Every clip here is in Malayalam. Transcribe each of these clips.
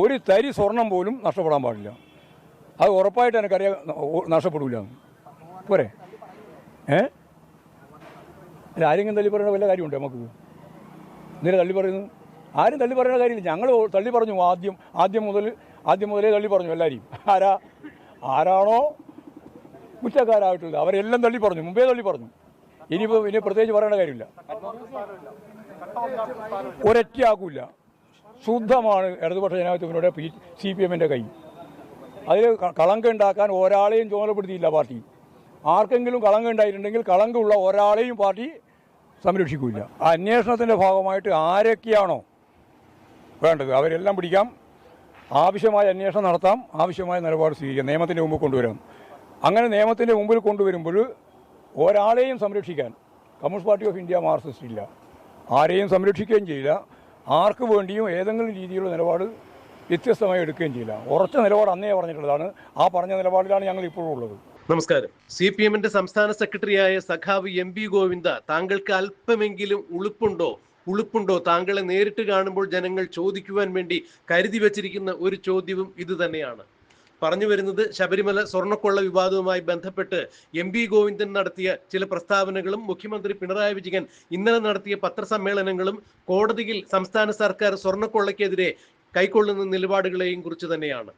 ഒരു തരി സ്വർണം പോലും നഷ്ടപ്പെടാൻ പാടില്ല. അത് ഉറപ്പായിട്ട് എനിക്കറിയാം നഷ്ടപ്പെടില്ല പോരെ. ഏ? അല്ല ആരെങ്കിലും തള്ളി പറയുന്ന വല്ല കാര്യമുണ്ട് നമുക്ക്? എന്തിനാ തള്ളി പറയുന്നത്? ആരും തള്ളി പറയുന്ന കാര്യമില്ല. ഞങ്ങൾ തള്ളി പറഞ്ഞു ആദ്യം ആദ്യം മുതൽ ആദ്യം മുതലേ തള്ളി പറഞ്ഞു എല്ലാവരെയും ആരാ? ആരാണോ? കുറ്റക്കാരായിട്ടുള്ളത്. അവരെല്ലാം തള്ളി പറഞ്ഞു. മുമ്പേ തള്ളി പറഞ്ഞു. ഇനിയിപ്പോൾ ഇനി പ്രത്യേകിച്ച് പറയേണ്ട കാര്യമില്ല. ഒരൊറ്റ ആക്കൂല ശുദ്ധമാണ് ഇടതുപക്ഷ ജനാധിപത്യത്തിലൂടെ പി സി പി എമ്മിന്റെ കൈ. അതിൽ കളങ്ക ഉണ്ടാക്കാൻ ഒരാളെയും ചുമതലപ്പെടുത്തിയില്ല പാർട്ടി. ആർക്കെങ്കിലും കളങ്കം ഉണ്ടായിട്ടുണ്ടെങ്കിൽ കളങ്കമുള്ള ഒരാളെയും പാർട്ടി സംരക്ഷിക്കില്ല അന്വേഷണത്തിന്റെ ഭാഗമായിട്ട് ആരൊക്കെയാണോ വേണ്ടത് അവരെല്ലാം പിടിക്കാം. ആവശ്യമായ അന്വേഷണം നടത്താം. ആവശ്യമായ നിലപാട് സ്വീകരിക്കാം. നിയമത്തിന്റെ മുമ്പിൽ കൊണ്ടുവരാം. അങ്ങനെ നിയമത്തിന്റെ മുമ്പിൽ കൊണ്ടുവരുമ്പോൾ ഒരാളെയും സംരക്ഷിക്കാൻ communist party of India Marxist ഇല്ല. ആരെയും സംരക്ഷിക്കുകയും ചെയ്യില്ല. ആർക്ക് വേണ്ടിയും ഏതെങ്കിലും രീതിയിലുള്ള നിലപാട് വ്യത്യസ്തമായി എടുക്കുകയും ചെയ്യില്ല. ഉറച്ച നിലപാട് അന്നേ പറഞ്ഞിട്ടുള്ളതാണ്. ആ പറഞ്ഞ നിലപാടിലാണ് ഞങ്ങൾ ഇപ്പോഴും ഉള്ളത്. നമസ്കാരം. സി പി എമ്മിന്റെ സംസ്ഥാന സെക്രട്ടറിയായ സഖാവ് എം പി ഗോവിന്ദ താങ്കൾക്ക് അല്പമെങ്കിലും ഉളുപ്പുണ്ടോ? ഉളുപ്പുണ്ടോ? താങ്കളെ നേരിട്ട് കാണുമ്പോൾ ജനങ്ങൾ ചോദിക്കുവാൻ വേണ്ടി കരുതി വച്ചിരിക്കുന്ന ഒരു ചോദ്യവും ഇത് തന്നെയാണ് പറഞ്ഞു വരുന്നത് ശബരിമല സ്വർണക്കൊള്ള വിവാദവുമായി ബന്ധപ്പെട്ട് എം വി ഗോവിന്ദൻ നടത്തിയ ചില പ്രസ്താവനകളും മുഖ്യമന്ത്രി പിണറായി വിജയൻ ഇന്നലെ നടത്തിയ പത്രസമ്മേളനങ്ങളും കോടതിയിൽ സംസ്ഥാന സർക്കാർ സ്വർണക്കൊള്ളയ്ക്കെതിരെ കൈക്കൊള്ളുന്ന നിലപാടുകളെയും കുറിച്ച് തന്നെയാണ്.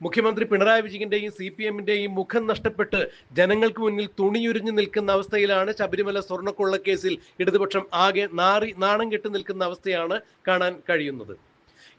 മുഖ്യമന്ത്രി പിണറായി വിജയന്റെയും സി പി എമ്മിന്റെയും മുഖം നഷ്ടപ്പെട്ട് ജനങ്ങൾക്ക് മുന്നിൽ തുണിയുരിഞ്ഞു നിൽക്കുന്ന അവസ്ഥയിലാണ് ശബരിമല സ്വർണക്കൊള്ള കേസിൽ ഇടതുപക്ഷം ആകെ നാറി നാണം കെട്ട് നിൽക്കുന്ന അവസ്ഥയാണ് കാണാൻ കഴിയുന്നത്.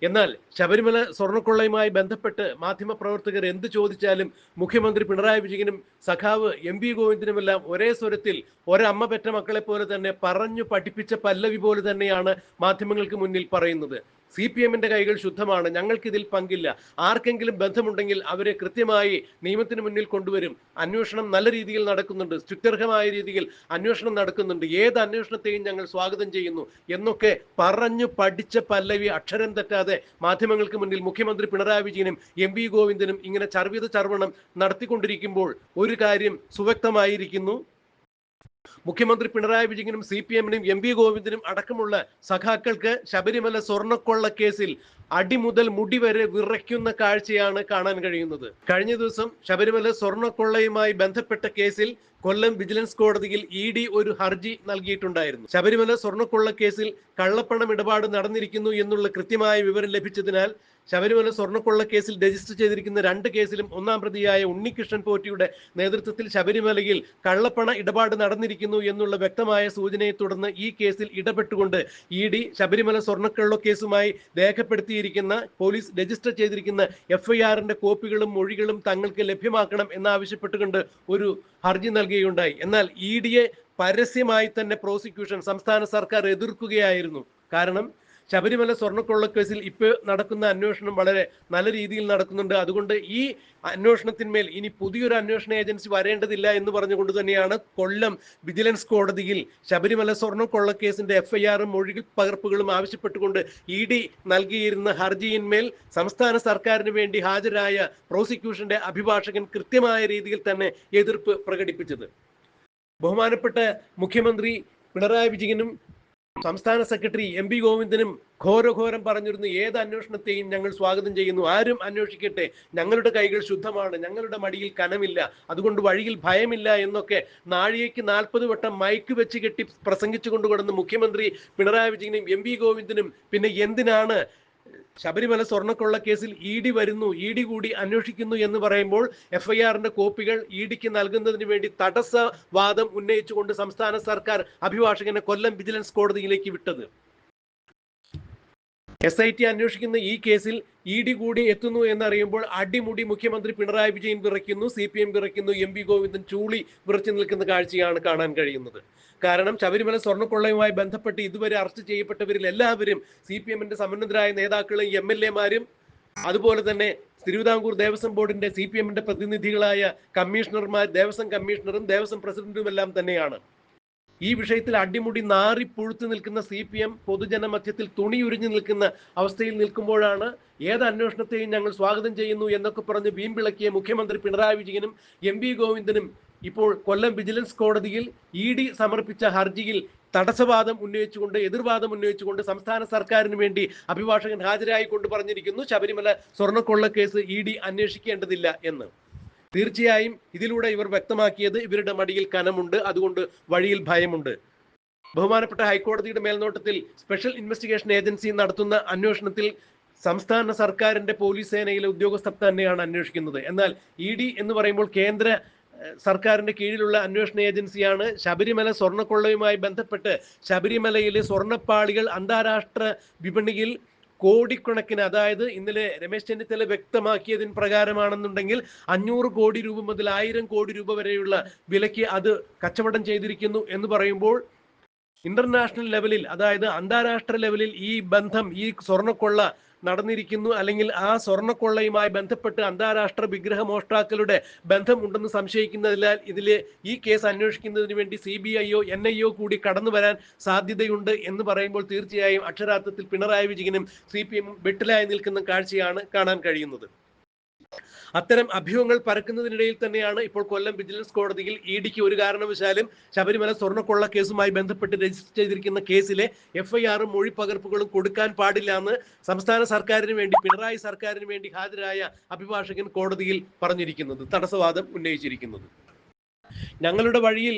എന്നാൽ ശബരിമല സ്വർണക്കൊള്ളയുമായി ബന്ധപ്പെട്ട് മാധ്യമപ്രവർത്തകർ എന്ത് ചോദിച്ചാലും മുഖ്യമന്ത്രി പിണറായി വിജയനും സഖാവ് എം പി ഗോവിന്ദനുമെല്ലാം ഒരേ സ്വരത്തിൽ ഒരമ്മ പെറ്റ മക്കളെ പോലെ തന്നെ പറഞ്ഞു പഠിപ്പിച്ച പല്ലവി പോലെ തന്നെയാണ് മാധ്യമങ്ങൾക്ക് മുന്നിൽ പറയുന്നത്. സി പി എമ്മിന്റെ കൈകൾ ശുദ്ധമാണ് ഞങ്ങൾക്കിതിൽ പങ്കില്ല. ആർക്കെങ്കിലും ബന്ധമുണ്ടെങ്കിൽ അവരെ കൃത്യമായി നിയമത്തിന് മുന്നിൽ കൊണ്ടുവരും. അന്വേഷണം നല്ല രീതിയിൽ നടക്കുന്നുണ്ട് സ്തുത്യർഹമായ രീതിയിൽ അന്വേഷണം നടക്കുന്നുണ്ട്. ഏത് അന്വേഷണത്തെയും ഞങ്ങൾ സ്വാഗതം ചെയ്യുന്നു എന്നൊക്കെ പറഞ്ഞു പഠിച്ച പല്ലവി അക്ഷരം തെറ്റാതെ മാധ്യമങ്ങൾക്ക് മുന്നിൽ മുഖ്യമന്ത്രി പിണറായി വിജയനും എം വി ഗോവിന്ദനും ഇങ്ങനെ ചർവിത ചർവണം നടത്തിക്കൊണ്ടിരിക്കുമ്പോൾ ഒരു കാര്യം സുവ്യക്തമായിരിക്കുന്നു. മുഖ്യമന്ത്രി പിണറായി വിജയനും സി പി എമ്മിനും എം വി ഗോവിന്ദനും അടക്കമുള്ള സഖാക്കൾക്ക് ശബരിമല സ്വർണക്കൊള്ള കേസിൽ അടി മുതൽ മുടി വരെ വിറയ്ക്കുന്ന കാഴ്ചയാണ് കാണാൻ കഴിയുന്നത്. കഴിഞ്ഞ ദിവസം ശബരിമല സ്വർണക്കൊള്ളയുമായി ബന്ധപ്പെട്ട കേസിൽ കൊല്ലം വിജിലൻസ് കോടതിയിൽ ഇ ഡി ഒരു ഹർജി നൽകിയിട്ടുണ്ടായിരുന്നു. ശബരിമല സ്വർണക്കൊള്ള കേസിൽ കള്ളപ്പണം ഇടപാട് നടന്നിരിക്കുന്നു എന്നുള്ള കൃത്യമായ വിവരം ലഭിച്ചതിനാൽ ശബരിമല സ്വർണക്കൊള്ള കേസിൽ രജിസ്റ്റർ ചെയ്തിരിക്കുന്ന രണ്ട് കേസിലും ഒന്നാം പ്രതിയായ ഉണ്ണികൃഷ്ണൻ പോറ്റിയുടെ നേതൃത്വത്തിൽ ശബരിമലയിൽ കള്ളപ്പണ ഇടപാട് നടന്നിരിക്കുന്നു എന്നുള്ള വ്യക്തമായ സൂചനയെ തുടർന്ന് ഈ കേസിൽ ഇടപെട്ടുകൊണ്ട് ഇ ഡി ശബരിമല സ്വർണക്കള്ള കേസുമായി രേഖപ്പെടുത്തിയിരിക്കുന്ന പോലീസ് രജിസ്റ്റർ ചെയ്തിരിക്കുന്ന എഫ്ഐആറിന്റെ കോപ്പികളും മൊഴികളും തങ്ങൾക്ക് ലഭ്യമാക്കണം എന്നാവശ്യപ്പെട്ടുകൊണ്ട് ഒരു ഹർജി നൽകുകയുണ്ടായി. എന്നാൽ ഇ ഡിയെ പരസ്യമായി തന്നെ പ്രോസിക്യൂഷൻ സംസ്ഥാന സർക്കാർ എതിർക്കുകയായിരുന്നു. കാരണം ശബരിമല സ്വർണക്കൊള്ള കേസിൽ ഇപ്പോൾ നടക്കുന്ന അന്വേഷണം വളരെ നല്ല രീതിയിൽ നടക്കുന്നുണ്ട്. അതുകൊണ്ട് ഈ അന്വേഷണത്തിന്മേൽ ഇനി പുതിയൊരു അന്വേഷണ ഏജൻസി വരേണ്ടതില്ല എന്ന് പറഞ്ഞുകൊണ്ട് തന്നെയാണ് കൊല്ലം വിജിലൻസ് കോടതിയിൽ ശബരിമല സ്വർണക്കൊള്ള കേസിന്റെ എഫ്ഐആറും മൊഴി പകർപ്പുകളും ആവശ്യപ്പെട്ടുകൊണ്ട് ഇ ഡി നൽകിയിരുന്ന ഹർജിയിന്മേൽ സംസ്ഥാന സർക്കാരിന് വേണ്ടി ഹാജരായ പ്രോസിക്യൂഷന്റെ അഭിഭാഷകൻ കൃത്യമായ രീതിയിൽ തന്നെ എതിർപ്പ് പ്രകടിപ്പിച്ചത്. ബഹുമാനപ്പെട്ട മുഖ്യമന്ത്രി പിണറായി വിജയനും സംസ്ഥാന സെക്രട്ടറി എം പി ഗോവിന്ദനും ഘോരഘോരം പറഞ്ഞിരുന്നു ഏത് അന്വേഷണത്തെയും ഞങ്ങൾ സ്വാഗതം ചെയ്യുന്നു. ആരും അന്വേഷിക്കട്ടെ. ഞങ്ങളുടെ കൈകൾ ശുദ്ധമാണ്. ഞങ്ങളുടെ മടിയിൽ കനമില്ല. അതുകൊണ്ട് വഴിയിൽ ഭയമില്ല എന്നൊക്കെ നാഴികയ്ക്ക് നാൽപ്പത് വട്ടം മൈക്ക് വെച്ച് കെട്ടി പ്രസംഗിച്ചു കൊണ്ടുകൊടുന്ന മുഖ്യമന്ത്രി പിണറായി വിജയനും എം പി ഗോവിന്ദനും പിന്നെ എന്തിനാണ് ശബരിമല സ്വർണക്കൊള്ള കേസിൽ ഇ ഡി വരുന്നു ഇ ഡി കൂടി അന്വേഷിക്കുന്നു എന്ന് പറയുമ്പോൾ എഫ്ഐആറിന്റെ കോപ്പികൾ ഇ ഡിക്ക് നൽകുന്നതിന് വേണ്ടി തടസ്സവാദം ഉന്നയിച്ചുകൊണ്ട് സംസ്ഥാന സർക്കാർ അഭിഭാഷകനെ കൊല്ലം വിജിലൻസ് കോടതിയിലേക്ക് വിട്ടത്. എസ് ഐ ടി അന്വേഷിക്കുന്ന ഈ കേസിൽ ഇ ഡി കൂടി എത്തുന്നു എന്നറിയുമ്പോൾ അടിമുടി മുഖ്യമന്ത്രി പിണറായി വിജയൻ വിറയ്ക്കുന്നു സി പി എം വിറയ്ക്കുന്നു എം പി ഗോവിന്ദൻ ചൂളി വിറച്ചു നിൽക്കുന്ന കാഴ്ചയാണ് കാണാൻ കഴിയുന്നത്. കാരണം ശബരിമല സ്വർണക്കൊള്ളയുമായി ബന്ധപ്പെട്ട് ഇതുവരെ അറസ്റ്റ് ചെയ്യപ്പെട്ടവരിൽ എല്ലാവരും സി പി എമ്മിന്റെ സമുന്നതരായ നേതാക്കളും എം എൽ എമാരും അതുപോലെ തന്നെ തിരുവിതാംകൂർ ദേവസ്വം ബോർഡിന്റെ സി പി എമ്മിന്റെ പ്രതിനിധികളായ കമ്മീഷണർമാർ ദേവസ്വം കമ്മീഷണറും ദേവസ്വം പ്രസിഡന്റും എല്ലാം തന്നെയാണ്. ഈ വിഷയത്തിൽ അടിമുടി നാറി പുഴുത്തു നിൽക്കുന്ന സി പി എം പൊതുജന മധ്യത്തിൽ തുണിയുരിഞ്ഞു നിൽക്കുന്ന അവസ്ഥയിൽ നിൽക്കുമ്പോഴാണ് ഏത് അന്വേഷണത്തെയും ഞങ്ങൾ സ്വാഗതം ചെയ്യുന്നു എന്നൊക്കെ പറഞ്ഞ് വീമ്പിളക്കിയ മുഖ്യമന്ത്രി പിണറായി വിജയനും എം വി ഗോവിന്ദനും ഇപ്പോൾ കൊല്ലം വിജിലൻസ് കോടതിയിൽ ഇ ഡി സമർപ്പിച്ച ഹർജിയിൽ തടസ്സവാദം ഉന്നയിച്ചുകൊണ്ട് എതിർവാദം ഉന്നയിച്ചുകൊണ്ട് സംസ്ഥാന സർക്കാരിന് വേണ്ടി അഭിഭാഷകൻ ഹാജരായി കൊണ്ട് പറഞ്ഞിരിക്കുന്നു ശബരിമല സ്വർണക്കൊള്ള കേസ് ഇ ഡി അന്വേഷിക്കേണ്ടതില്ല എന്ന്. തീർച്ചയായും ഇതിലൂടെ ഇവർ വ്യക്തമാക്കിയത് ഇവരുടെ മടിയിൽ കനമുണ്ട് അതുകൊണ്ട് വഴിയിൽ ഭയമുണ്ട്. ബഹുമാനപ്പെട്ട ഹൈക്കോടതിയുടെ മേൽനോട്ടത്തിൽ സ്പെഷ്യൽ ഇൻവെസ്റ്റിഗേഷൻ ഏജൻസി നടത്തുന്ന അന്വേഷണത്തിൽ സംസ്ഥാന സർക്കാരിന്റെ പോലീസ് സേനയിലെ ഉദ്യോഗസ്ഥർ തന്നെയാണ് അന്വേഷിക്കുന്നത്. എന്നാൽ ഇ ഡി എന്ന് പറയുമ്പോൾ കേന്ദ്ര സർക്കാരിന്റെ കീഴിലുള്ള അന്വേഷണ ഏജൻസിയാണ്. ശബരിമല സ്വർണക്കൊള്ളയുമായി ബന്ധപ്പെട്ട് ശബരിമലയിലെ സ്വർണപ്പാളികൾ അന്താരാഷ്ട്ര വിപണിയിൽ കോടിക്കണക്കിന് അതായത് ഇന്നലെ രമേശ് ചെന്നിത്തല വ്യക്തമാക്കിയതിന് പ്രകാരമാണെന്നുണ്ടെങ്കിൽ അഞ്ഞൂറ് കോടി രൂപ മുതൽ ആയിരം കോടി രൂപ വരെയുള്ള വിലയ്ക്ക് അത് കച്ചവടം ചെയ്തിരിക്കുന്നു എന്ന് പറയുമ്പോൾ ഇന്റർനാഷണൽ ലെവലിൽ അതായത് അന്താരാഷ്ട്ര ലെവലിൽ ഈ ബന്ധം ഈ സ്വർണക്കൊള്ള നടന്നിരിക്കുന്നു. അല്ലെങ്കിൽ ആ സ്വർണക്കൊള്ളയുമായി ബന്ധപ്പെട്ട് അന്താരാഷ്ട്ര വിഗ്രഹ മോഷ്ടാക്കളുടെ ബന്ധമുണ്ടെന്ന് സംശയിക്കുന്നതിനാൽ ഇതിലെ ഈ കേസ് അന്വേഷിക്കുന്നതിന് വേണ്ടി സി ബി ഐയോ എൻ ഐ കൂടി കടന്നു വരാൻ സാധ്യതയുണ്ട് എന്ന് പറയുമ്പോൾ തീർച്ചയായും അക്ഷരാർത്ഥത്തിൽ പിണറായി വിജയനും സി പി എമ്മും വെട്ടിലായി നിൽക്കുന്ന കാഴ്ചയാണ് കാണാൻ കഴിയുന്നത്. അത്തരം അഭ്യൂഹങ്ങൾ പരക്കുന്നതിനിടയിൽ തന്നെയാണ് ഇപ്പോൾ കൊല്ലം വിജിലൻസ് കോടതിയിൽ ഇ ഡിക്ക് ഒരു കാരണവശാലും ശബരിമല സ്വർണക്കൊള്ള കേസുമായി ബന്ധപ്പെട്ട് രജിസ്റ്റർ ചെയ്തിരിക്കുന്ന കേസിലെ എഫ്ഐആറും മൊഴിപ്പകർപ്പുകളും കൊടുക്കാൻ പാടില്ല എന്ന് സംസ്ഥാന സർക്കാരിന് വേണ്ടി പിണറായി സർക്കാരിന് വേണ്ടി ഹാജരായ അഭിഭാഷകൻ കോടതിയിൽ പറഞ്ഞിരിക്കുന്നത് തടസ്സവാദം ഉന്നയിച്ചിരിക്കുന്നത്. ഞങ്ങളുടെ വഴിയിൽ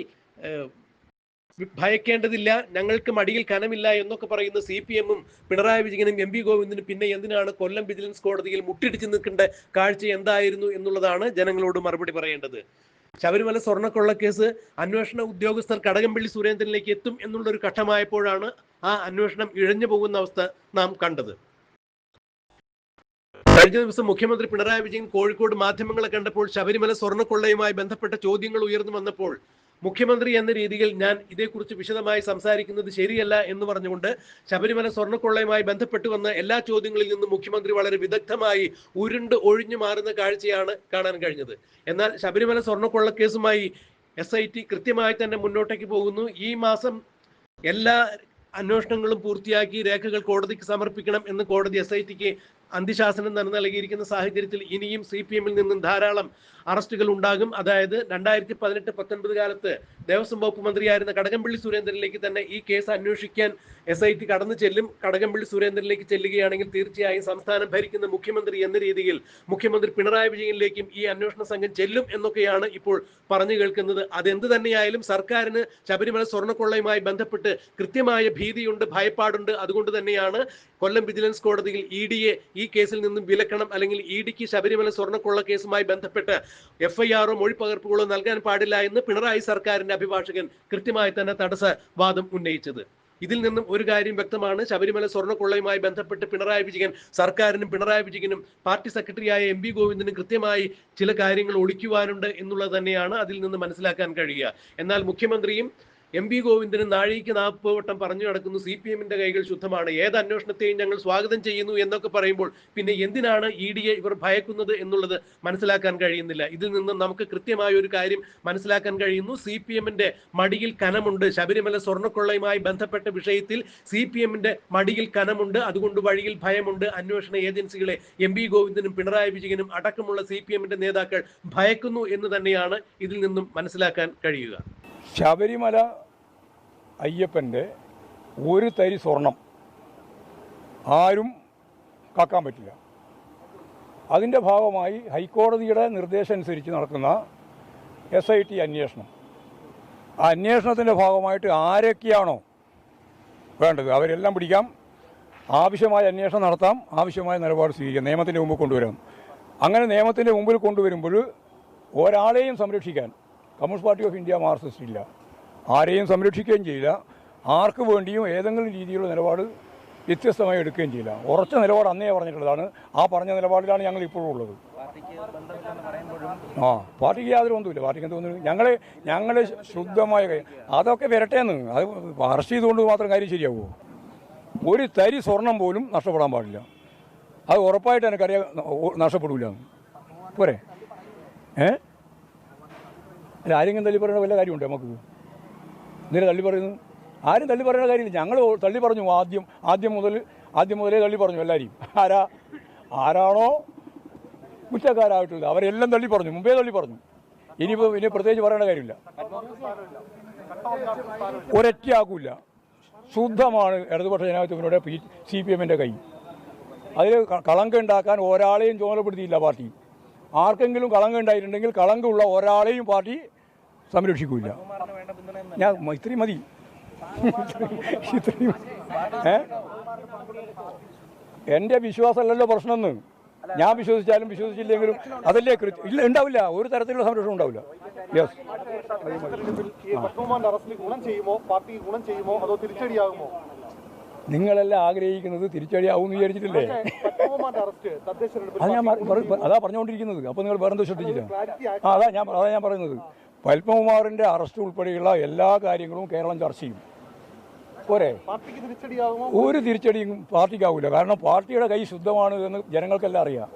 ഭയക്കേണ്ടതില്ല. ഞങ്ങൾക്ക് മടിയിൽ കനമില്ല എന്നൊക്കെ പറയുന്ന സി പി എമ്മും പിണറായി വിജയനും എം പി ഗോവിന്ദനും പിന്നെ എന്തിനാണ് കൊല്ലം വിജിലൻസ് കോടതിയിൽ മുട്ടിടിച്ച് നിൽക്കേണ്ട കാഴ്ച എന്തായിരുന്നു എന്നുള്ളതാണ് ജനങ്ങളോട് മറുപടി പറയേണ്ടത്. ശബരിമല സ്വർണക്കൊള്ള കേസ് അന്വേഷണ ഉദ്യോഗസ്ഥർ കടകംപള്ളി സുരേന്ദ്രനിലേക്ക് എത്തും എന്നുള്ളൊരു ഘട്ടമായപ്പോഴാണ് ആ അന്വേഷണം ഇഴഞ്ഞു പോകുന്ന അവസ്ഥ നാം കണ്ടത്. കഴിഞ്ഞ ദിവസം മുഖ്യമന്ത്രി പിണറായി വിജയൻ കോഴിക്കോട് മാധ്യമങ്ങളെ കണ്ടപ്പോൾ ശബരിമല സ്വർണക്കൊള്ളയുമായി ബന്ധപ്പെട്ട ചോദ്യങ്ങൾ ഉയർന്നു വന്നപ്പോൾ മുഖ്യമന്ത്രി എന്ന രീതിയിൽ ഞാൻ ഇതേക്കുറിച്ച് വിശദമായി സംസാരിക്കുന്നത് ശരിയല്ല എന്ന് പറഞ്ഞുകൊണ്ട് ശബരിമല സ്വർണക്കൊള്ളയുമായി ബന്ധപ്പെട്ട് വന്ന എല്ലാ ചോദ്യങ്ങളിൽ നിന്നും മുഖ്യമന്ത്രി വളരെ വിദഗ്ധമായി ഉരുണ്ട് ഒഴിഞ്ഞു മാറുന്ന കാഴ്ചയാണ് കാണാൻ കഴിഞ്ഞത്. എന്നാൽ ശബരിമല സ്വർണക്കൊള്ള കേസുമായി എസ് ഐ ടി കൃത്യമായി തന്നെ മുന്നോട്ടേക്ക് പോകുന്നു. ഈ മാസം എല്ലാ അന്വേഷണങ്ങളും പൂർത്തിയാക്കി രേഖകൾ കോടതിക്ക് സമർപ്പിക്കണം എന്ന് കോടതി എസ് ഐ ടിക്ക് അന്ത്യശാസനം തന്നെ നൽകിയിരിക്കുന്ന സാഹചര്യത്തിൽ ഇനിയും സി പി എമ്മിൽ നിന്നും ധാരാളം അറസ്റ്റുകൾ ഉണ്ടാകും. അതായത് രണ്ടായിരത്തി പതിനെട്ട് പത്തൊൻപത് കാലത്ത് ദേവസ്വം വകുപ്പ് മന്ത്രിയായിരുന്ന കടകംപള്ളി സുരേന്ദ്രനിലേക്ക് തന്നെ ഈ കേസ് അന്വേഷിക്കാൻ എസ് ഐ ടി കടന്നു ചെല്ലും. കടകംപള്ളി സുരേന്ദ്രനിലേക്ക് ചെല്ലുകയാണെങ്കിൽ തീർച്ചയായും സംസ്ഥാനം ഭരിക്കുന്ന മുഖ്യമന്ത്രി എന്ന രീതിയിൽ മുഖ്യമന്ത്രി പിണറായി വിജയനിലേക്കും ഈ അന്വേഷണ സംഘം ചെല്ലും എന്നൊക്കെയാണ് ഇപ്പോൾ പറഞ്ഞു കേൾക്കുന്നത്. അതെന്ത് തന്നെയായാലും സർക്കാരിന് ശബരിമല സ്വർണക്കൊള്ളയുമായി ബന്ധപ്പെട്ട് കൃത്യമായ ഭീതിയുണ്ട് ഭയപ്പാടുണ്ട്. അതുകൊണ്ട് തന്നെയാണ് കൊല്ലം വിജിലൻസ് കോടതിയിൽ ഇ ഡിയെ ഈ കേസിൽ നിന്നും വിലക്കണം അല്ലെങ്കിൽ ഇ ഡിക്ക് ശബരിമല സ്വർണക്കൊള്ള കേസുമായി ബന്ധപ്പെട്ട് എഫ്ഐആറോ മൊഴിപ്പകർപ്പുകളോ നൽകാൻ പാടില്ല എന്ന് പിണറായി സർക്കാരിന്റെ അഭിഭാഷകൻ കൃത്യമായി തന്നെ തടസ്സ വാദം ഉന്നയിച്ചത്. ഇതിൽ നിന്നും ഒരു കാര്യം വ്യക്തമാണ്. ശബരിമല സ്വർണക്കൊള്ളയുമായി ബന്ധപ്പെട്ട് പിണറായി വിജയൻ സർക്കാരിനും പിണറായി വിജയനും പാർട്ടി സെക്രട്ടറിയായ എം പി ഗോവിന്ദനും കൃത്യമായി ചില കാര്യങ്ങൾ ഒളിക്കുവാനുണ്ട് എന്നുള്ളത് തന്നെയാണ് അതിൽ നിന്ന് മനസ്സിലാക്കാൻ കഴിയുക. എന്നാൽ മുഖ്യമന്ത്രിയും എം പി ഗോവിന്ദനും നാഴിക്ക് നാൽപ്പത് വട്ടം പറഞ്ഞു നടക്കുന്നു. സി പി എമ്മിന്റെ കൈകൾ ശുദ്ധമാണ്. ഏത് അന്വേഷണത്തെയും ഞങ്ങൾ സ്വാഗതം ചെയ്യുന്നു എന്നൊക്കെ പറയുമ്പോൾ പിന്നെ എന്തിനാണ് ഇ ഡിയെ ഇവർ ഭയക്കുന്നത് എന്നുള്ളത് മനസ്സിലാക്കാൻ കഴിയുന്നില്ല. ഇതിൽ നിന്ന് നമുക്ക് കൃത്യമായ ഒരു കാര്യം മനസ്സിലാക്കാൻ കഴിയുന്നു. സി പി എമ്മിന്റെ മടിയിൽ കനമുണ്ട്. ശബരിമല സ്വർണക്കൊള്ളയുമായി ബന്ധപ്പെട്ട വിഷയത്തിൽ സി പി എമ്മിന്റെ മടിയിൽ കനമുണ്ട്. അതുകൊണ്ട് വഴിയിൽ ഭയമുണ്ട്. അന്വേഷണ ഏജൻസികളെ എം പി ഗോവിന്ദനും പിണറായി വിജയനും അടക്കമുള്ള സി പി എമ്മിന്റെ നേതാക്കൾ ഭയക്കുന്നു എന്ന് തന്നെയാണ് ഇതിൽ നിന്നും മനസ്സിലാക്കാൻ കഴിയുക. ശബരിമല അയ്യപ്പന്റെ ഒരു തരി സ്വർണം ആരും കാക്കാൻ പറ്റില്ല. അതിന്റെ ഭാഗമായി ഹൈക്കോടതിയുടെ നിർദ്ദേശം അനുസരിച്ച് നടക്കുന്ന എസ് ഐ ടി അന്വേഷണം. ആ അന്വേഷണത്തിന്റെ ഭാഗമായിട്ട് ആരൊക്കെയാണോ വേണ്ടത് അവരെല്ലാം പിടിക്കാം. ആവശ്യമായ അന്വേഷണം നടത്താം. ആവശ്യമായ നിലപാട് സ്വീകരിക്കാം. നിയമത്തിന്റെ മുമ്പ് കൊണ്ടുവരാം അങ്ങനെ നിയമത്തിന്റെ മുമ്പിൽ കൊണ്ടുവരുമ്പോൾ ഒരാളെയും സംരക്ഷിക്കാൻ communist party of India Marxist ഇല്ല. ആരെയും സംരക്ഷിക്കുകയും ചെയ്യില്ല. ആർക്ക് വേണ്ടിയും ഏതെങ്കിലും രീതിയിലുള്ള നിലപാട് വ്യത്യസ്തമായി എടുക്കുകയും ചെയ്യില്ല. ഉറച്ച നിലപാട് അന്നേ പറഞ്ഞിട്ടുള്ളതാണ്. ആ പറഞ്ഞ നിലപാടിലാണ് ഞങ്ങൾ ഇപ്പോഴും ഉള്ളത്. ആ പാർട്ടിക്ക് യാതൊരു ഒന്നുമില്ല പാർട്ടിക്ക് എന്ത് തോന്നുന്നു ഞങ്ങളെ ഞങ്ങളെ ശുദ്ധമായ അതൊക്കെ വരട്ടേന്ന്. അത് അറസ്റ്റ് ചെയ്തുകൊണ്ട് മാത്രം കാര്യം ശരിയാവുമോ ഒരു തരി സ്വർണം പോലും നഷ്ടപ്പെടാൻ പാടില്ല. അത് ഉറപ്പായിട്ട് എനിക്കറിയാം. നഷ്ടപ്പെടില്ല പോരെ. ഏ? അല്ല ആരെങ്കിലും തള്ളി പറയുന്ന വല്ല കാര്യമുണ്ട് നമുക്ക്? എന്തിനാ തള്ളി പറയുന്നു. ആരും തള്ളി പറയുന്ന കാര്യമില്ല. ഞങ്ങൾ തള്ളി പറഞ്ഞു ആദ്യം ആദ്യം മുതൽ ആദ്യം മുതലേ തള്ളി പറഞ്ഞു എല്ലാവരെയും ആരാ? ആരാണോ? കുറ്റക്കാരായിട്ടുള്ളത്. അവരെല്ലാം തള്ളി പറഞ്ഞു. മുമ്പേ തള്ളി പറഞ്ഞു. ഇനിയിപ്പോൾ ഇനി പ്രത്യേകിച്ച് പറയേണ്ട കാര്യമില്ല. ഒരറ്റിയാക്കൂല ശുദ്ധമാണ് ഇടതുപക്ഷ ജനാധിപത്യത്തിനോട് സി പി എമ്മിന്റെ കൈ. അതിൽ കളങ്കം ഉണ്ടാക്കാൻ ഒരാളെയും ചുമതലപ്പെടുത്തിയില്ല പാർട്ടി. ആർക്കെങ്കിലും കളങ്കം ഉണ്ടായിട്ടുണ്ടെങ്കിൽ കളങ്കുള്ള ഒരാളെയും പാർട്ടി സംരക്ഷിക്കില്ല ഞാൻ ഇത്രയും മതി. എന്റെ വിശ്വാസമല്ലല്ലോ പ്രശ്നമെന്ന് ഞാൻ വിശ്വസിച്ചാലും വിശ്വസിച്ചില്ലെങ്കിലും അതല്ലേ ഇല്ല ഉണ്ടാവില്ല. ഒരു തരത്തിലുള്ള സംരക്ഷണം ഉണ്ടാവില്ല. യെസ് ചെയ്യുമോ? പാർട്ടി ഗുണം ചെയ്യുമോ? അതോ തിരിച്ചടിയാകുമോ? നിങ്ങളെല്ലാം ആഗ്രഹിക്കുന്നത് തിരിച്ചടിയാവും വിചാരിച്ചിട്ടില്ലേ? പത്മകുമാറിന്റെ അത് ഞാൻ അതാ പറഞ്ഞുകൊണ്ടിരിക്കുന്നത്. അപ്പോൾ നിങ്ങൾ വേറെന്തോ ശ്രദ്ധിച്ചില്ല? ആ അതാ ഞാൻ അതാ ഞാൻ പറയുന്നത്. പത്മകുമാറിന്റെ അറസ്റ്റ് ഉൾപ്പെടെയുള്ള എല്ലാ കാര്യങ്ങളും കേരളം ചർച്ച ചെയ്യും. പോരെ? ഒരു തിരിച്ചടിയും പാർട്ടിക്കാവില്ല കാരണം പാർട്ടിയുടെ കൈ ശുദ്ധമാണ് എന്ന് ജനങ്ങൾക്കെല്ലാം അറിയാം.